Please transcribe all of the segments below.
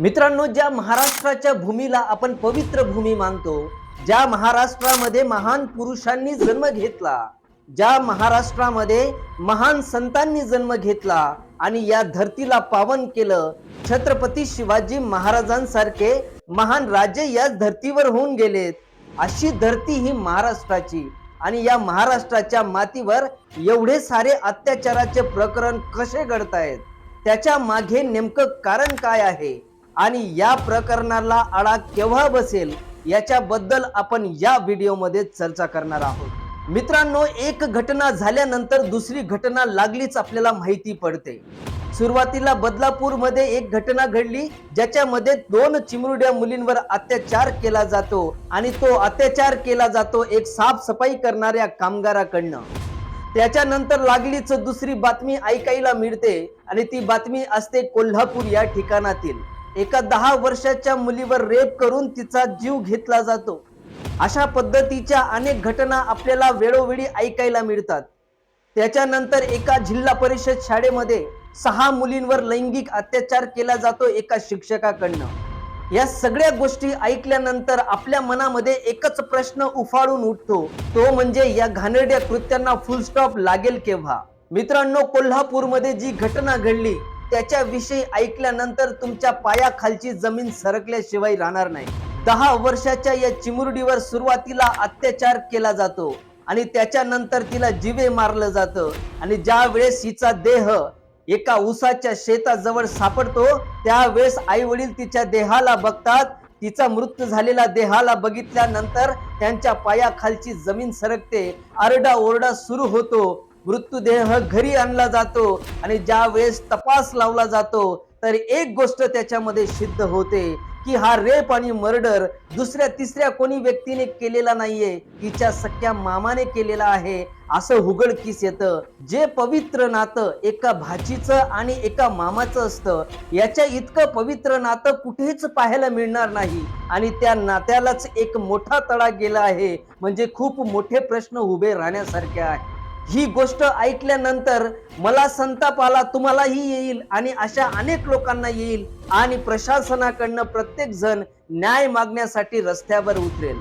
मित्रांनो ज्या महाराष्ट्राच्या भूमीला आपण पवित्र भूमी मानतो ज्या महाराष्ट्रामध्ये महान पुरुषांनी जन्म घेतला ज्या महाराष्ट्रामध्ये महान संतांनी जन्म घेतला आणि या धरतीला पावन केलं छत्रपती शिवाजी महाराजांसारखे महान राजे याच धर्तीवर होऊन गेलेत. अशी धरती ही महाराष्ट्राची आणि या महाराष्ट्राच्या मातीवर एवढे सारे अत्याचाराचे प्रकरण कसे घडतायत? त्याच्यामागे नेमकं कारण काय आहे? आणि या प्रकरणाला आळा केव्हा बसेल याच्याबद्दल आपण या व्हिडिओमध्ये चर्चा करणार आहोत. मित्रांनो एक घटना झाल्यानंतर दुसरी घटना लागलीच आपल्याला माहिती पडते. सुरुवातीला बदलापूरमध्ये एक घटना घडली ज्याच्यामध्ये दोन चिमुरड्या मुलींवर अत्याचार केला जातो आणि तो अत्याचार केला जातो एक साफसफाई करणाऱ्या कामगाराकडनं. त्याच्यानंतर लागलीच दुसरी बातमी ऐकायला मिळते आणि ती बातमी असते कोल्हापूर या ठिकाणातील. एका दहा वर्षाच्या मुलीवर रेप करून तिचा जीव घेतला जातो. अशा पद्धतीच्या अनेक घटना आपल्याला वेळोवेळी ऐकायला मिळतात. त्याच्यानंतर एका जिल्हा परिषद शाळेमध्ये सहा मुलींवर लैंगिक अत्याचार केला जातो एका शिक्षकाकडनं. या सगळ्या गोष्टी ऐकल्यानंतर आपल्या मनामध्ये एकच प्रश्न उफाळून उठतो. तो म्हणजे या घाणेरड्या कृत्यांना फुलस्टॉप लागेल केव्हा? मित्रांनो कोल्हापूरमध्ये जी घटना घडली त्याच्याविषयी ऐकल्यानंतर तुमच्या पायाखालची जमीन सरकल्याशिवाय राहणार नाही. दहा वर्षाच्या या चिमुरडीवर सुरुवातीला अत्याचार केला जातो आणि त्याच्यानंतर तिला जिवे मारलं जातं. आणि ज्या वेळेस हिचा देह एका उसाच्या शेताजवळ सापडतो त्यावेळेस आई वडील तिच्या देहाला बघतात. तिचा मृत्यू झालेला देहाला बघितल्यानंतर त्यांच्या पायाखालची जमीन सरकते. आरडा ओरडा सुरू होतो. मृत्यूदेह घरी आणला जातो आणि ज्या वेळेस तपास लावला जातो तर एक गोष्ट त्याच्यामध्ये सिद्ध होते की हा रेप आणि मर्डर दुसऱ्या तिसऱ्या कोणी व्यक्तीने केलेला नाहीये तिच्या सख्या मामाने केलेला आहे असं हुगडकीस येतं. जे पवित्र नातं एका भाचीचं आणि एका मामाचं असतं याच्या इतकं पवित्र नातं कुठेच पाहायला मिळणार नाही. आणि त्या नात्यालाच एक मोठा तडा गेला आहे म्हणजे खूप मोठे प्रश्न उभे राहण्यासारखे आहे. ही गोष्ट ऐकल्यानंतर मला संताप आला तुम्हालाही येईल आणि अशा अनेक लोकांना येईल आणि प्रशासनाकडनं प्रत्येक जण न्याय मागण्यासाठी रस्त्यावर उतरेल.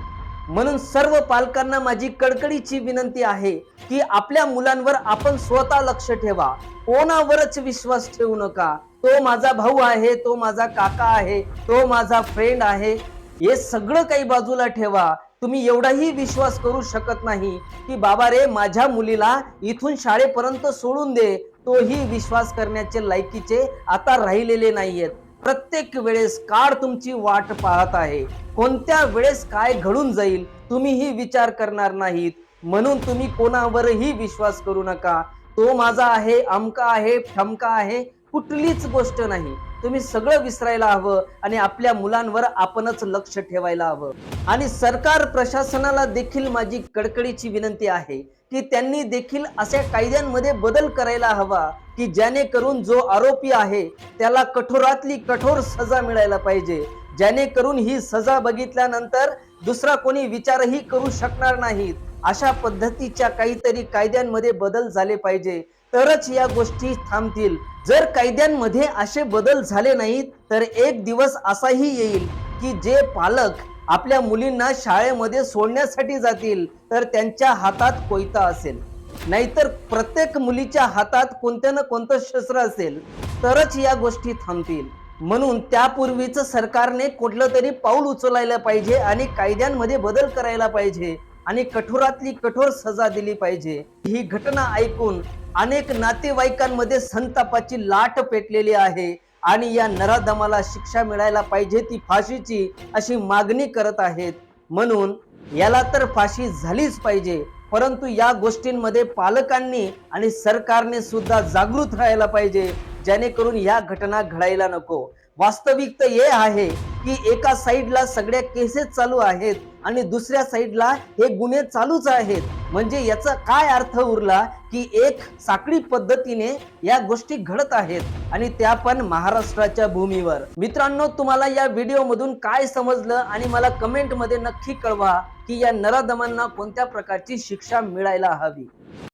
म्हणून सर्व पालकांना माझी कडकडीची विनंती आहे की आपल्या मुलांवर आपण स्वतः लक्ष ठेवा. कोणावरच विश्वास ठेवू नका. तो माझा भाऊ आहे तो माझा काका आहे तो माझा फ्रेंड आहे. हे सगळं काही बाजूला ठेवा. तुम्ही एवढाही विश्वास करू शकत नाही की बाबा रे माझ्या मुलीला इथून शाळेपर्यंत सोडून दे. तोही विश्वास करण्याचे लायकीचे आता राहिलेले नाहीयेत. प्रत्येक वेळेस काळ तुमची वाट पाहत आहे. कोणत्या वेळेस काय घडून जाईल तुम्हीही विचार करणार नाहीत. म्हणून तुम्ही कोणावरही विश्वास करू नका. तो माझा आहे अमका आहे ठमका आहे कुठलीच गोष्ट नाही. तुम्ही सगळं विसरायला हवं आणि आपल्या मुलांवर आपणच लक्ष ठेवायला हवं. आणि सरकार प्रशासनाला देखील माझी कडकडीची विनंती आहे की त्यांनी देखील अशा कायद्यांमध्ये बदल करायला हवा की जेणेकरून जो आरोपी आहे त्याला कठोरातली कठोर सजा मिळायला पाहिजे. जेणेकरून ही सजा बघितल्यानंतर दुसरा कोणी विचारही करू शकणार नाहीत. अशा पद्धतीच्या काहीतरी कायद्यांमध्ये बदल झाले पाहिजे. तरच या गोष्टी थांबतील. जर कायद्यांमध्ये असे बदल झाले नाहीत तर एक दिवस असाही येईल की जे पालक आपल्या मुलींना शाळेमध्ये सोडण्यासाठी जातील तर त्यांच्या हातात कोयता असेल. नाहीतर प्रत्येक मुलीच्या हातात कोणत्या ना कोणतं शस्त्र असेल तरच या गोष्टी थांबतील. म्हणून त्यापूर्वीच सरकारने कुठलं तरी पाऊल उचलायला पाहिजे आणि कायद्यांमध्ये बदल करायला पाहिजे. आणि कठोरातली कठोर सजा दिली पाहिजे. ही घटना ऐकून अनेक नातेवाईकांमध्ये संतापाची लाट पेटलेली आहे आणि या नराधमाला शिक्षा मिळायला पाहिजे ती फाशीची अशी मागणी करत आहेत. म्हणून याला तर फाशी झालीच पाहिजे परंतु या गोष्टींमध्ये पालकांनी आणि सरकारने सुद्धा जागृत राहायला पाहिजे जेणेकरून या घटना घडायला नको. वास्तविकता हे आहे की एका साईडला सगळ्या केसेस चालू आहेत आणि दुसऱ्या साईडला हे गुन्हे चालूच आहेत. म्हणजे याचा काय अर्थ उरला की एक साखळी पद्धतीने या गोष्टी घडत आहेत आणि त्या पण महाराष्ट्राच्या भूमीवर. मित्रांनो तुम्हाला या व्हिडिओ मधून काय समजलं आणि मला कमेंटमध्ये नक्की कळवा की या नराधमांना कोणत्या प्रकारची शिक्षा मिळायला हवी.